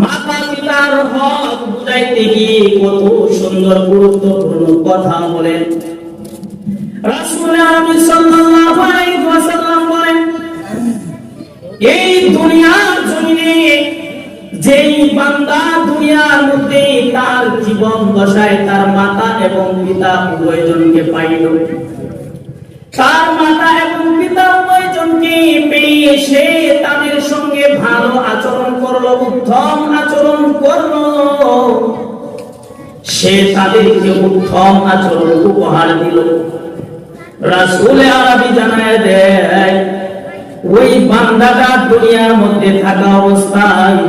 মাতা যেই বান্দা দুনিয়ার মধ্যে তার জীবন দশায় তার মাতা এবং পিতা উভয়জনকে পাইল। তার মাতা এবং পিতা উভয়জনকে পেয়ে সে তাদের সঙ্গে ভালো আচরণ করল, উত্তম আচরণ করল। সে তাদেরকে উত্তম আচরণ উপহার দিল। রাসূলে আরবি জানায় দেয়, ওই বান্দাটা দুনিয়ার মধ্যে থাকা অবস্থায়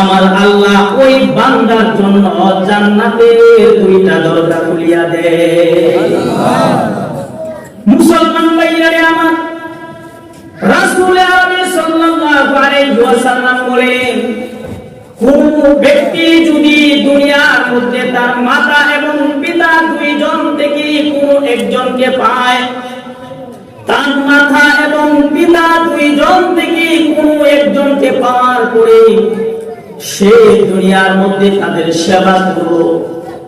আমার আল্লাহ ওই বান্দার জন্য জান্নাতের দুইটা দরজা খুলিয়া দেয়। মুসলমান আমার। রাসূল সাল্লাল্লাহু আলাইহি ওয়াসাল্লাম কোন ব্যক্তি যদি দুনিয়ার মধ্যে তার মাতা এবং পিতা থেকে কোন একজনকে পায়, তার এবং পিতা থেকে কোন পাওয়ার পরে সে দুনিয়ার মধ্যে তাদের সেবা করল,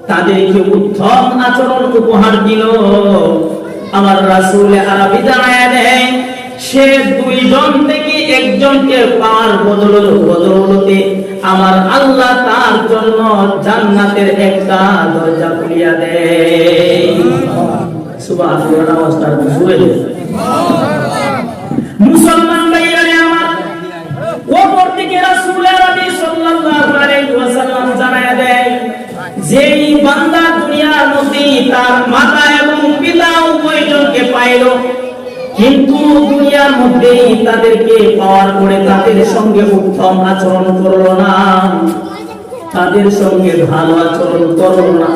তাদেরকে উত্তম আচরণ উপহার দিল। আমার রাসূল আরবি জানায় দেয়, সে দুইজন থেকে একজনকে পাওয়ার বদল বদলতে আমার আল্লাহ তার জন্য জান্নাতের একটা দরজা খুলিয়া দেয়। সুবহানাল্লাহ মুসলমান ভাইয়ারে, আমার ওপর থেকে রাসূল আরবি সাল্লাল্লাহু আলাইহি ওয়াসাল্লাম জানায় দেয়, যেই বান্দা দুনিয়ার মধ্যে তার মাতা পাইল কিন্তু দুনিয়ার মধ্যে তাদেরকে পাওয়ার পরে তাদের সঙ্গে উত্তম আচরণ করল না। তাদের সঙ্গে ভালো আচরণ করল না।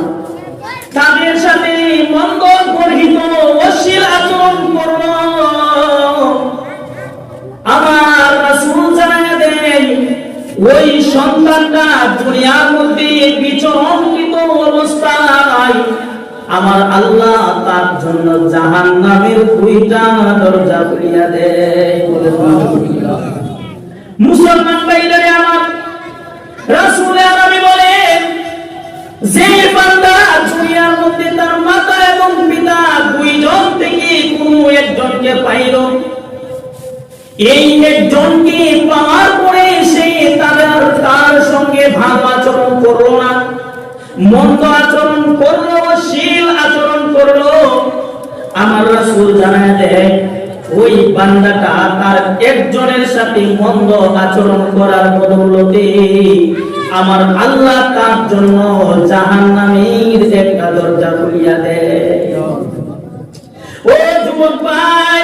তাদের সাথে মন্দ গর্হিত অশ্লীল আচরণ করল। আমার রাসূল জানায় দেন, ওই সন্তানটা দুনিয়ার মধ্যে বিচরণকৃত অবস্থায়। আমার আল্লাহ তার জন্য জাহান্নামের দুইটা দরজা খুলিয়া দেয় মুসলমান ভাইদের আমার রাসূল যে মধ্যে তার মাতা এবং পিতা দুইজন থেকে একজনকে পাইল। এই একজনকে পাওয়ার পরে সে তাদের তার সঙ্গে ভালো আচরণ করল না, মন্দ আচরণ করল শীল আচরণ করল। আমার রাসূল জানায় দেয়, ওই বান্দাটা তার একজনের সাথে মন্দ আচরণ করার বদৌলতে আমার আল্লাহ তার জন্য জাহান্নামের একটা দরজা খুলিয়া দেয়। ও যুবক ভাই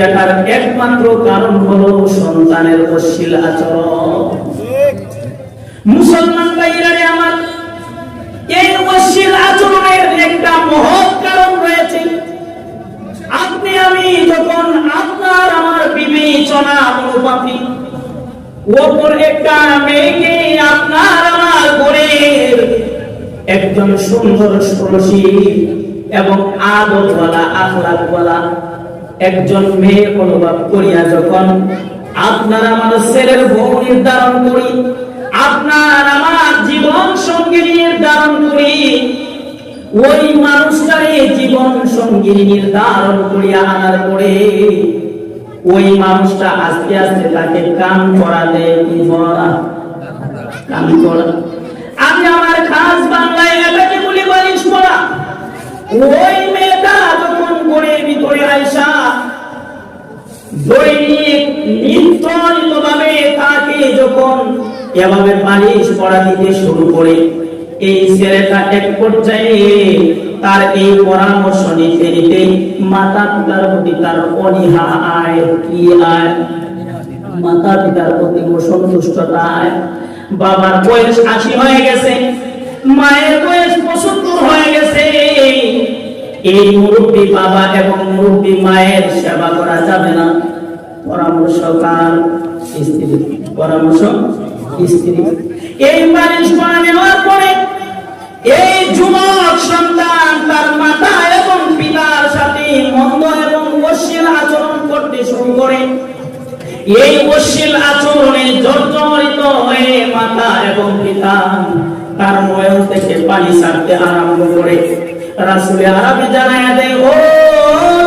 এটার একমাত্র কারণ হলো সন্তানের অশ্লীল আচরণ। মুসলমান আমার, এই অশ্লীল আচরণের একটা মহৎ কারণ রয়েছে আমি যখন আপনার আমার বিবেচনা অনুপাতি ওপর একটা মেয়েকে আপনার আমার ঘরের একজন সুন্দর ষোড়শী এবং আদতওয়ালা, আখলাকওয়ালা একজন মেয়ে অনুভব করিয়া যখন আপনার আমার ছেলের বউ নির্ধারণ করি, আপনার আমার জীবন সঙ্গী নির্ধারণ করি ওই মানুষটারে জীবন সঙ্গী নির্ধারণ করিয়া আনার পরে ওই মানুষটা আস্তে আস্তে তাকে কান করালে কি করা। আমি আমার খাস বাংলায় এটাকে বলি বালিশ করা ওই মেয়েটা যখন করে ভিতরে দৈনিক নিত্যভাবে এভাবে পালিশ পড়া দিতে শুরু করে এই ছেলেটা এক পর্যায়ে তার এই পরামর্শ নিতে নিতে মাতা পিতার প্রতি তার অনীহা আয়, কি আয়? মাতা পিতার প্রতি অসন্তুষ্টতা আয়। বাবার বয়স আশি হয়ে গেছে, মায়ের বয়স পঁচাত্তর হয়ে গেছে। এই মুরব্বী বাবা এবং মুরব্বী মায়ের সেবা করা যাবে না। পরামর্শ কার? স্ত্রী পরামর্শ স্ত্রী এই বালিশ করা নেওয়ার পরে এই যুবক সন্তান তার মাতা এবং পিতার সাথে মন্দ এবং অশ্লীল আচরণ করতে শুরু করে। এই অশ্লীল আচরণে জর্জরিত হয়ে মাতা এবং পিতা তার ময়ল থেকে পানি ছাড়তে আরম্ভ করে। রাসুলে আরবি জানায় দেয়, ও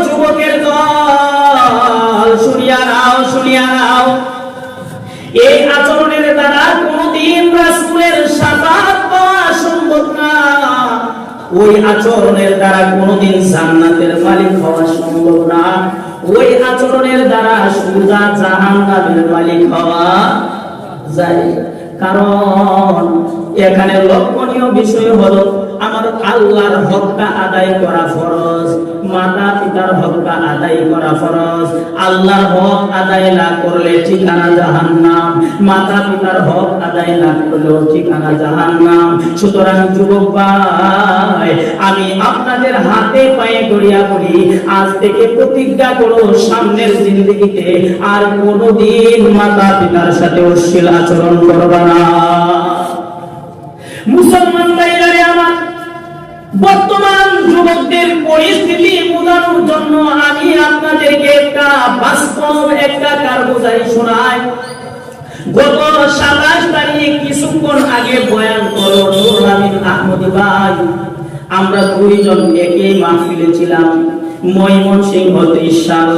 যুবকের দল, শুনিয়া নাও শুনিয়া নাও। এই আচরণের দ্বারা কোনদিন রাসূলের ওই আচরণের দ্বারা কোনদিন জান্নাতের মালিক হওয়া সম্ভব না। ওই আচরণের দ্বারা সুদা জাহান্নামের মালিক হওয়া যায়। কারণ এখানে লক্ষণীয় বিষয় হলো আমার আল্লাহর হকটা আদায় করা ফরজ মাতা পিতার হকটা আদায় করা ফরজ। আল্লাহর হক আদায় না করলে ঠিকানা জাহান্নাম মাতা পিতার হক আদায় না করলেও ঠিকানা জাহান্নাম। সুতরাং যুবক ভাই, আমি আপনাদের হাতে পায়ে গড়িয়া বলি আজ থেকে প্রতিজ্ঞা করো সামনের জিন্দগিতে আর কোনোদিন মাতা পিতার সাথে অশ্লীল আচরণ করবা বর্তমান যুবকদের পরিস্থিতি বোঝানোর জন্য আমি আপনাদেরকে একটা বাস্তব, একটা কারগুজারি শোনাই। গত সাতাশ তারিখ কিছুক্ষণ আগে বয়ান করো আহমদ ভাই, আমরা দুইজন একই মাহফিলে ছিলাম। ময়মনসিংহ ত্রিশাল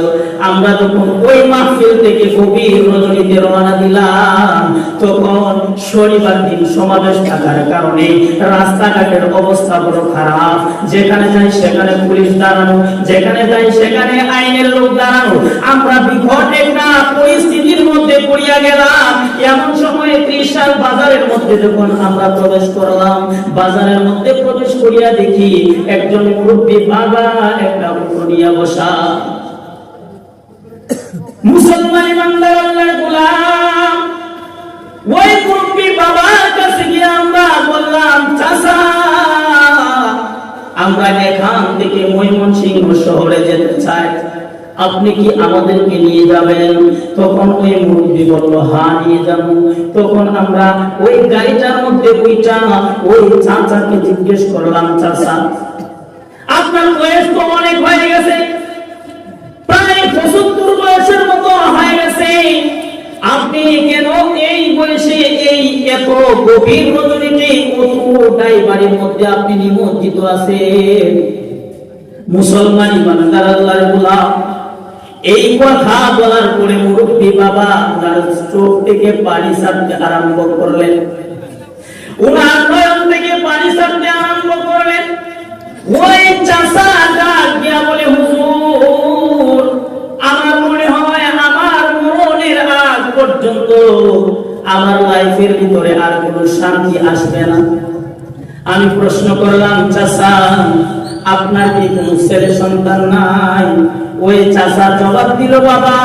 আমরা যখন ওই মাহফিল থেকে গভীর রজনীতে রওনা দিলাম, তখন শনিবার দিন সমাবেশ থাকার কারণে রাস্তাঘাটের অবস্থা বড় খারাপ। যেখানে যাই সেখানে পুলিশ দাঁড়ানো, যেখানে যাই সেখানে আইনের লোক দাঁড়ানো। আমরা বিকট একটা পরিস্থিতির মধ্যে পড়িয়া গেলাম। এমন সময়ে ত্রিশাল বাজারের মধ্যে যখন আমরা প্রবেশ করলাম, বাজারের মধ্যে প্রবেশ করিয়া দেখি একজন মুরব্বী বাবা, একটা নিয়ে বসা। মুসলমান ইমানদার আল্লাহর গোলাম। ওই মুরব্বী বাবার কাছে গিয়ে আমরা বললাম, চাচা, আমরা এখান থেকে ময়মনসিংহ শহরে যেতে চাই। আপনি কি আমাদেরকে নিয়ে যাবেন? তখন ওই মুরব্বী বলল হ্যাঁ নিয়ে যাব। তখন আমরা ওই গাড়িটার মধ্যে ওই চাচাকে জিজ্ঞেস করলাম, চাচা আপনার বয়স তো অনেক হয়ে গেছে। প্রায় পঁচাত্তর বয়সের মতো হয়ে গেছে। আপনি কেন এই বয়সে এই এত গভীর রজনীতে কতটাই বাড়ির মধ্যে আপনি নিমজ্জিত আছেন? মুসলমান ইমানদার আল্লাহর গোলাম। এই কথা বলার পরে মুরব্বী বাবা তার চোখ থেকে পানি ছাড়তে আরম্ভ করলেন। উনার নয়ন লাইফের ভিতরে আর কোনো শান্তি আসবে না। আমি প্রশ্ন করলাম চাষা আপনার কি কোনো ছেলে সন্তান নাই? ওই চাষা জবাব দিল, বাবা,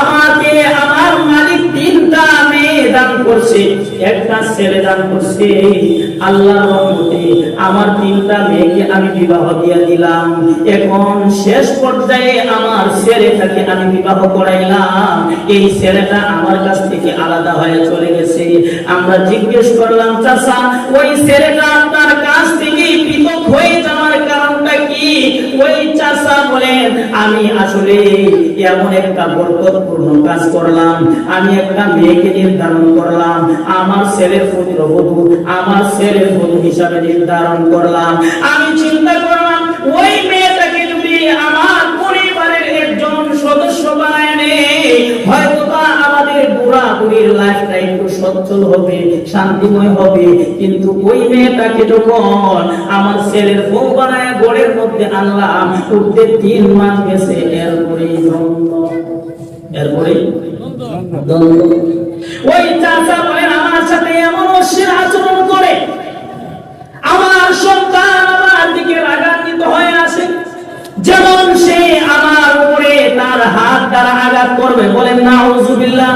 আমাকে আমার মালিক তিনটা দান করছে, একটা ছেলে দান করছে। আল্লাহ আমার তিনটা মেয়েকে আমি বিবাহ দিয়ে দিলাম। এখন শেষ পর্যায়ে আমার ছেলেটাকে আমি বিবাহ করাইলাম। এই ছেলেটা আমার কাছ থেকে আলাদা হয়ে চলে গেছে। আমরা জিজ্ঞেস করলাম চাষা ওই ছেলেটা আপনার কাছ থেকে পৃথক হয়ে যাওয়ার কারণটা কি ওই চাচা বলেন, আমি আসলে এমন একটা বরকতপূর্ণ কাজ করলাম। আমি একটা মেয়েকে নির্ধারণ করলাম। আমার ছেলের পুত্রবধূ আমার ছেলের বধূ হিসাবে নির্ধারণ করলাম। আমি চিন্তা করলাম, ওই মেয়েটাকে যদি আমার বুড়া লাইফটা একটু সচ্ছল হবে, শান্তিময় হবে। কিন্তু ওই মেয়েটাকে যখন আমার ছেলের বউ বানায় গড়ের মধ্যে আনলাম, উঠতে তিন মাস গেছে, এরপরেই দ্বন্দ্ব। ওই চাচা বলেন আমার সাথে এমন অশ্লীল আচরণ করে। আমার সন্তান আমার দিকে রাগান্বিত হয়ে আসে। যেমন সে আমার উপরে তার হাত দ্বারা আঘাত করবে। বলেন না হুজুবিল্লাহ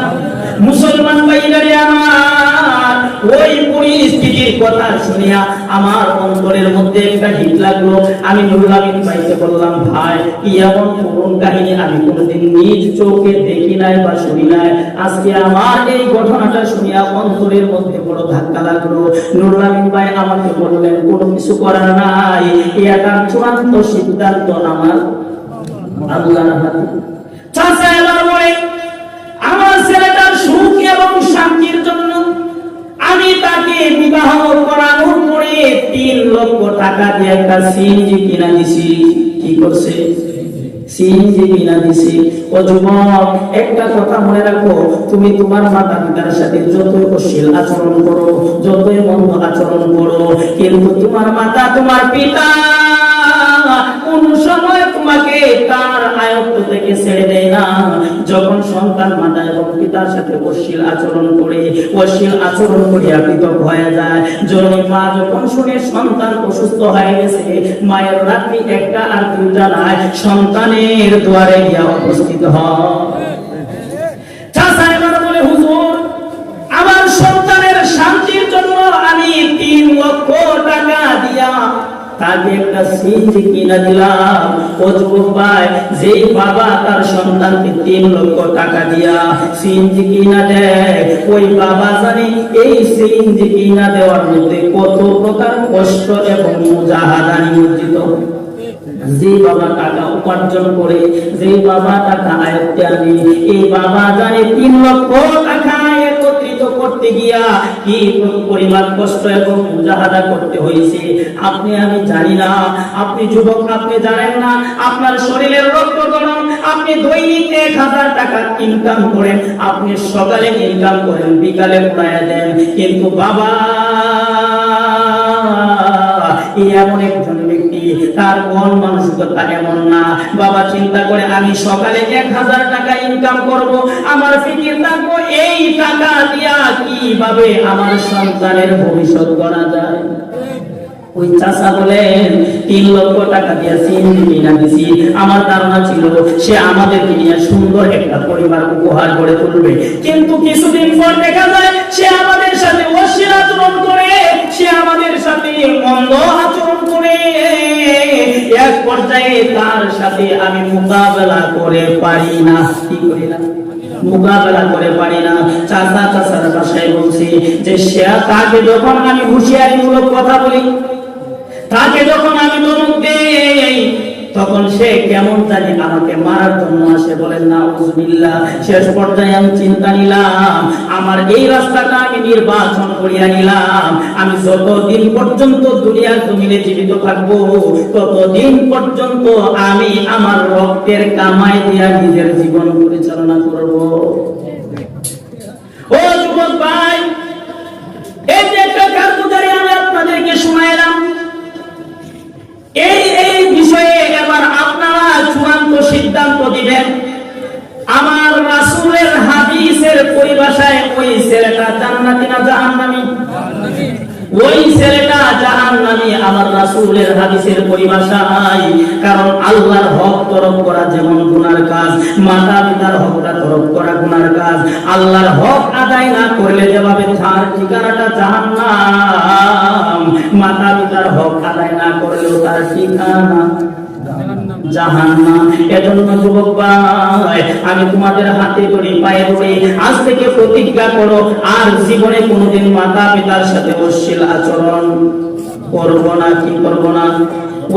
মুসলমান ভাইরারে আমার, ওই পরিস্থিতির কথা শুনিয়া আমার অন্তরের মধ্যে একটা হিট লাগল। আমি নুরুল আমিন ভাইকে বললাম, ভাই, কি এমন করুণ কাহিনী? আমি কোনোদিন নিজ চোখে দেখি নাই বা শুনি নাই। আজকে আমার এই ঘটনাটা শুনিয়া অন্তরের মধ্যে বড় ধাক্কা লাগল। নুরুল আমিন ভাই আমাকে বললেন, কোনো কিছু করার নাই। এটা চূড়ান্ত সিদ্ধান্ত আমার বলে আমার ছেলেটার সুখ এবং শান্তির জন্য আমি তাকে বিবাহ করানোর পরে তিন লক্ষ টাকা দিয়ে একটা সিএনজি কিনা দিছি। কি করছে? সিএনজি কিনা দিছি। ও যুবক, একটা কথা মনে রাখো, তুমি তোমার মাতা পিতার সাথে যতই অশ্লীল আচরণ করো, যতই মন্দ আচরণ করো, কিন্তু তোমার মাতা তোমার পিতা কোন সময় তোমাকে তার আয়ত্ত থেকে ছেড়ে দেয় না। যখন সন্তান মাতা এবং পিতার সাথে অশ্লীল আচরণ করে, অশ্লীল আচরণ করিয়া পৃথক হয়ে যায়। জননী মা যখন শুনে সন্তান অসুস্থ হয়ে গেছে, মায়ের রাত্রি একটা আর দুইটা নাই, সন্তানের দুয়ারে গিয়া উপস্থিত হয় আমার সন্তানের শান্তির জন্য আমি তিন লক্ষ টাকা দিয়া তাকে একটা সিনজি কিনা দিলাম। ও যুবক ভাই যেই বাবা তার সন্তানকে তিন লক্ষ টাকা দিয়া দেয়। ওই বাবা এই সিনজি কিনা দেওয়ার মধ্যে কত প্রকার কষ্ট এবং মুজাহাদা যে বাবা টাকা উপার্জন করে যে বাবা টাকা আয়ত্তে আনে, এই বাবা জানে তিন লক্ষ টাকা শরীরের রক্ত গরম আপনি দৈনিক হাজার টাকা ইনকাম করেন। আপনি সকালে ইনকাম করেন, বিকালে উড়াইয়া দেন। কিন্তু বাবা এমন একজন তার মন মানসিকতা এমন না, বাবা চিন্তা করে, আমি সকালে এক হাজার টাকা ইনকাম করব, আমার ফিকির থাকব, এই টাকা দিয়া কীভাবে আমার সন্তানের ভবিষ্যৎ করা যায়? কিন্তু কিছুদিন পর দেখা যায়, সে আমাদের সাথে আচরণ করে, সে আমাদের সাথে মন্দ আচরণ করে। এক পর্যায়ে তার সাথে আমি মোকাবেলা করে পারি না। কি করি না? মোকাবেলা করে পারি না। বাসায় বলছি যে, সে তাকে যখন আমি হুঁশিয়ারিমূলক কথা বলি, তাকে যখন আমি ধমক দেই তখন সে কেমন জানি আমাকে মারার জন্য আসে, বলেন না উজবিল্লাহ শেষ পর্যায়ে আমি চিন্তা নিলাম, আমার এই রাস্তাটা আমি নির্বাচন করিয়া নিলাম। আমি যতদিন পর্যন্ত দুনিয়ার জমিনে জীবিত থাকব, ততদিন পর্যন্ত আমি আমার রক্তের কামাই দিয়া নিজের জীবন পরিচালনা করব। ও যুবক ভাই, এই যে একটা কারগুজারি আমি আপনাদেরকে শোনাইলাম এই এই বিষয়ে এবার আপনারা চূড়ান্ত সিদ্ধান্ত দিবেন। আমার রাসূলের হাদিসের পরিভাষায় ওই ছেলেটা জান্নাতি না জাহান্নামী? ওই ছেলেটা জাহান্নামী আমার রাসূলের হাদিসের পরিভাষায়, কারণ আল্লাহর হক তরফ করা যেমন গুনার কাজ, মাতা পিতার হকটা তরফ করা গুনার কাজ, আল্লাহর হক আদায় না করলে যেভাবে তার ঠিকানাটা জাহান্নাম, মাতা পিতার হক আদায় না করলেও তার ঠিকানা আমি তোমাদের হাতে ধরে, পায়ে ধরে। আজ থেকে প্রতিজ্ঞা করো, আর জীবনে কোনোদিন মাতা পিতার সাথে অশ্লীল আচরণ করব না, কি করব না?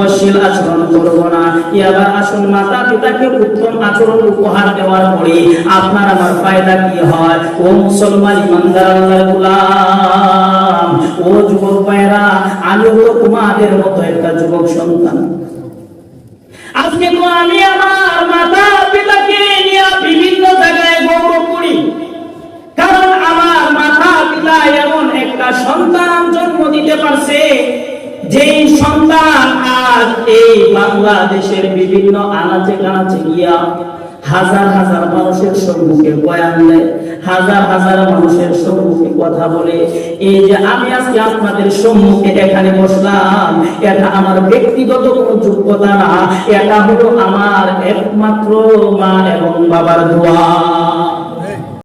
অশ্লীল আচরণ করব না। এবার আসুন মাতা পিতাকে উত্তম আচরণ উপহার দেওয়ার পরে আপনার আমার ফায়দা কি হয়? ও মুসলমান ইমানদার আল্লাহর গোলাম। ও যুবক ভাইরা আমিও তোমাদের মতো একটা যুবক সন্তান। আজকে তো আমি আমার মাতা পিতাকে নিয়ে বিভিন্ন জায়গায় গৌরব করি। কারণ আমার মাতা পিতা এমন একটা সন্তান জন্ম দিতে পারছে, যেই সন্তান আজ এই বাংলাদেশের বিভিন্ন আনাচে কানাচে গিয়া হাজার হাজার মানুষের সম্মুখে বয়ান দেয়। হাজার হাজার মানুষের সম্মুখে কথা বলে, এই যে আমি আজকে আপনাদের সম্মুখে এখানে বসলাম, এটা আমার ব্যক্তিগত কোনো যোগ্যতা না, এটা হলো আমার একমাত্র মা এবং বাবার দোয়া।